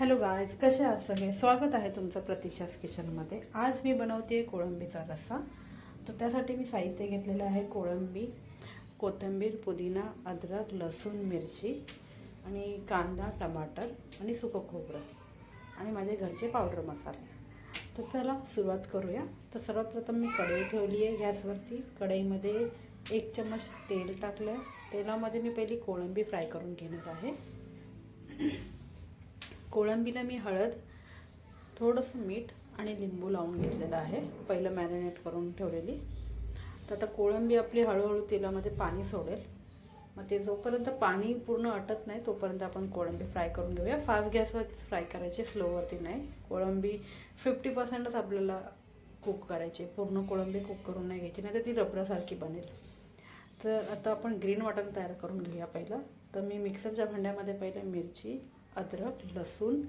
Hello guys कसे आहात सगळे? स्वागत आहे तुमचं प्रतीक्षाच किचनमध्ये आज मी बनवते कोळंबीचा रस्सा. तर त्यासाठी मी साहित्य घेतलेलं आहे कोळंबी कोथिंबीर पुदिना अद्रक लसूण मिरची आणि कांदा टमाटर आणि सुकं खोबरं आणि माझे घरचे पावडर मसाले. तर चला सुरुवात करूया. तर सर्वप्रथम मी कढई ठेवली आहे गॅसवरती. कढईमध्ये एक चम्मच तेल टाकलं तेलामध्ये मी पहिली कोळंबी फ्राय करून घेणार आहे. कोळंबीला मी हळद थोडंसं मीठ आणि लिंबू लावून घेतलेलं आहे. पहिलं मॅरिनेट करून ठेवलेली. तर आता कोळंबी आपली हळूहळू तेलामध्ये पाणी सोडेल. मग ते जोपर्यंत पाणी पूर्ण अटत नाही तोपर्यंत आपण कोळंबी फ्राय करून घेऊया. फास्ट गॅसवरतीच फ्राय करायची स्लोवरती नाही. कोळंबी फिफ्टी पर्सेंटच आपल्याला कुक करायची. पूर्ण कोळंबी कुक करून नाही घ्यायची नाही तर ती रबरासारखी बनेल. तर आता आपण ग्रीन वाटण तयार करून घेऊया पहिलं. तर मी मिक्सरच्या भांड्यामध्ये पहिलं मिरची अद्रक लसूण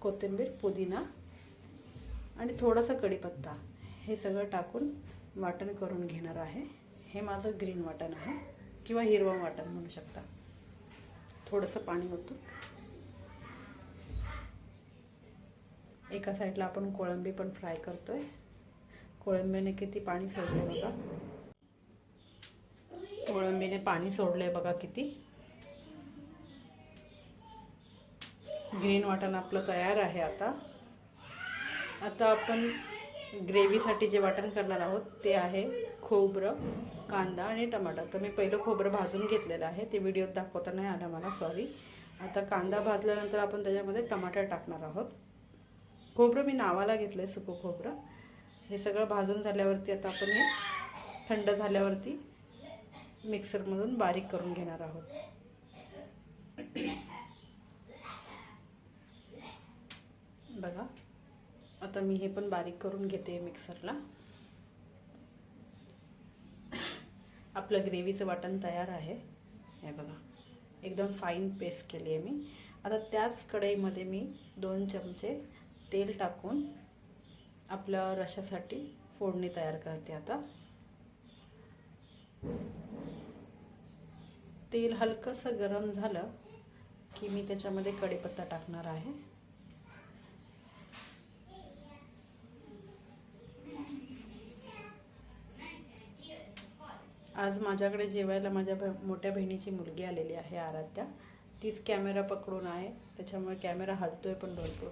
कोथिंबीर पुदिना आणि थोडासा कढीपत्ता. हे सगळं टाकून वाटण करून घेणार आहे. हे माझं ग्रीन वाटण आहे किंवा हिरवं वाटण म्हणू शकता. थोडंसं पाणी होतं एका साईडला आपण कोळंबी पण फ्राय करतोय. कोळंबीने किती पाणी सोडलं बघा. कोळंबीने पाणी सोडलंय बघा किती. ग्रीन वाटण आपलं तयार आहे आता. आता आपण ग्रेव्हीसाठी जे वाटण करणार आहोत ते आहे खोबरं कांदा आणि टमाटर. तर मी पहिलं खोबरं भाजून घेतलेलं आहे. ते व्हिडिओत दाखवता नाही आलं मला सॉरी आता कांदा भाजल्यानंतर आपण त्याच्यामध्ये टमाटर टाकणार आहोत. खोबरं मी नावाला घेतलं आहे सुकं खोबरं. हे सगळं भाजून झाल्यावरती आता आपण हे थंड झाल्यावरती मिक्सरमधून बारीक करून घेणार आहोत. बघा. आता मी हे पण बारीक करून घेते मिक्सरला. आपलं ग्रेव्हीचं वाटण तयार आहे. हे बघा. एकदम फाईन पेस्ट केली आहे मी. आता त्याच कढईमध्ये मी दोन चमचे तेल टाकून आपल्या रशासाठी फोडणी तयार करते आता. तेल हलकंसं गरम झालं की मी त्याच्यामध्ये कढीपत्ता टाकणार आहे. आज माझ्याकडे जेवायला माझ्या भ मोठ्या बहिणीची मुलगी आलेली आहे आराध्या. तीच कॅमेरा पकडून आहे त्याच्यामुळे कॅमेरा हलतोय पण भरपूर.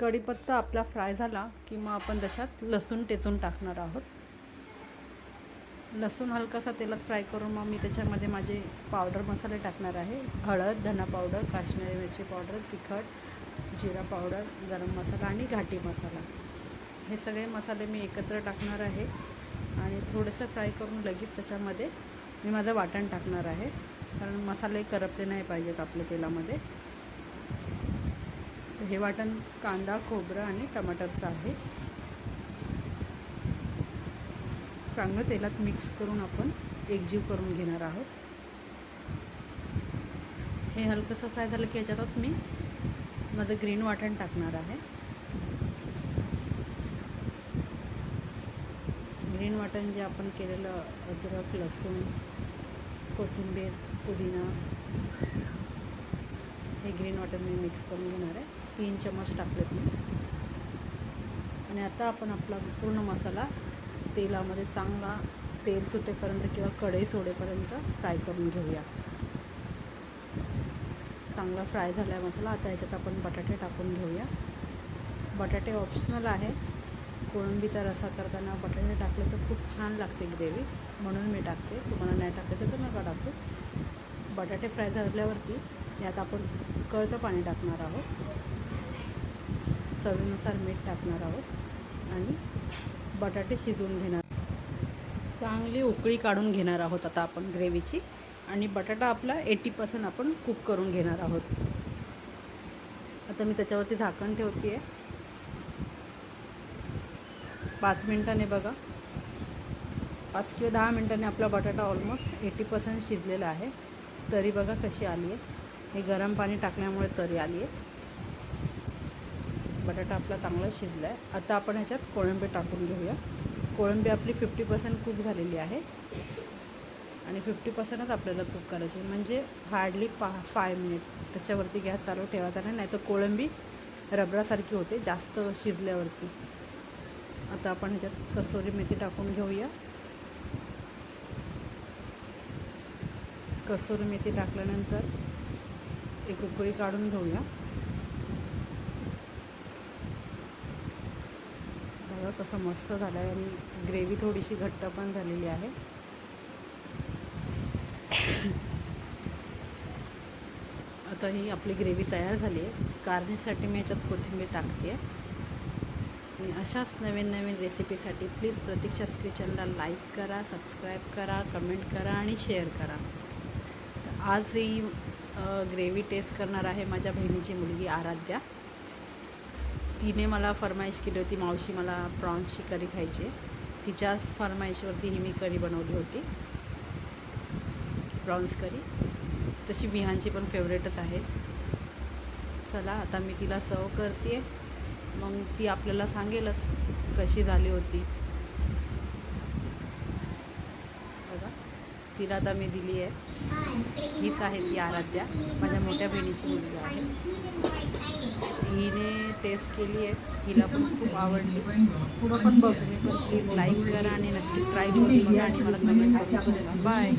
कढीपत्ता आपला फ्राय झाला की मग आपण त्याच्यात लसूण टेचून टाकणार आहोत. लसूण हलकासा तेलात फ्राय करून मग मी त्याच्यामध्ये माझे पावडर मसाले टाकणार आहे. हळद धना पावडर काश्मीरी मिरची पावडर तिखट जिरा पावडर गरम मसाला आणि घाटी मसाला. हे सगळे मसाले मी एकत्र टाकणार आहे आणि थोडंसं फ्राय करून लगेच त्याच्यामध्ये मी माझं वाटण टाकणार आहे. कारण मसाले करपले नाही पाहिजेत आपल्या तेलामध्ये. हे वाटण कांदा खोबरं आणि टमाटरचं आहे. चांगलं तेलात मिक्स करून आपण एकजीव करून घेणार आहोत. हे हलकंसं फ्राय झालं की याच्यातच मी माझं ग्रीन वाटण टाकणार आहे. ग्रीन वाटण जे आपण केलेलं अद्रक लसूण कोथिंबीर पुदिना हे ग्रीन वाटण मी मिक्स करून घेणार आहे. तीन चमच टाकलेत मी. आणि आता आपण आपला पूर्ण मसाला तेलामध्ये चांगला तेल सुटेपर्यंत किंवा कढई सोडेपर्यंत फ्राय करून घेऊया. चांगला फ्राय झाला आहे मसाला. आता ह्याच्यात आपण बटाटे टाकून घेऊया. बटाटे ऑप्शनल आहे. कोळंबीचा रसा करताना बटाटे टाकले तर खूप छान लागते ग्रेव्ही म्हणून मी टाकते. तुम्हाला नाही टाकायचं तर नका टाकू. बटाटे फ्राय झाल्यावरती यात आपण कळतं पाणी टाकणार आहोत. चवीनुसार मीठ टाकणार आहोत. आणि बटाटे शिजवून घेणार. चांगली उकळी काढून घेणार आहोत आता आपण ग्रेव्हीची. आणि बटाटा आपला एटी पर्सेंट आपण कुक करून घेणार आहोत. आता मी त्याच्यावरती झाकण ठेवते आहे पाच मिनटाने बघा. पाच किंवा दहा मिनटाने आपला बटाटा ऑलमोस्ट एटी पर्सेंट शिजलेला आहे. तरी बघा कशी आली आहे हे गरम पाणी टाकल्यामुळे तरी आली आहे बटाटा आपला चांगला शिजला आहे आता आपण ह्याच्यात कोळंबी टाकून घेऊया. कोळंबी आपली फिफ्टी पर्सेंट कुक झालेली आहे. आणि फिफ्टी पर्सेंटच आपल्याला कुक करायची म्हणजे हार्डली पा फाय मिनिट त्याच्यावरती गॅस चालू ठेवायचा नाही नाहीतर कोळंबी रबरासारखी होते जास्त शिजल्यावरती. आता आपण ह्याच्यात कसोरी मेथी टाकून घेऊया. कसोरी मेथी टाकल्यानंतर एक उकळी काढून घेऊया. झालं तसं मस्त झालं आहे आणि ग्रेव्ही थोडीशी घट्ट पण झालेली आहे. आता ही आपली ग्रेव्ही तयार झाली आहे. कारणीसाठी मी याच्यात कोथिंबीर टाकते. आणि अशाच नवीन नवीन रेसिपीसाठी प्लीज प्रतीक्षाच किचनला लाईक करा सबस्क्राईब करा कमेंट करा आणि शेअर करा. आज ही ग्रेव्ही टेस्ट करणार आहे माझ्या बहिणीची मुलगी आराध्या. तिने मला फरमाईश केली होती मावशी मला प्रॉन्सची करी खायची आहे. तिच्याच फरमाईशवरती ही मी करी बनवली होती. प्रॉन्स करी तशी विहानची पण फेवरेटच आहे. चला आता मी तिला सर्व करते मग ती आपल्याला सांगेलच कशी झाली होती. बघा तिला आता मी दिली आहे. हीच आहे ती आराध्या माझ्या मोठ्या बहिणीची मुलगी आहे. हिने टेस्ट केली आहे. हिला पण खूप आवडली पुढं पण बघ मी पण प्लीज लाईक करा आणि नक्की ट्राय करून बघा आणि मला कमेंट बाय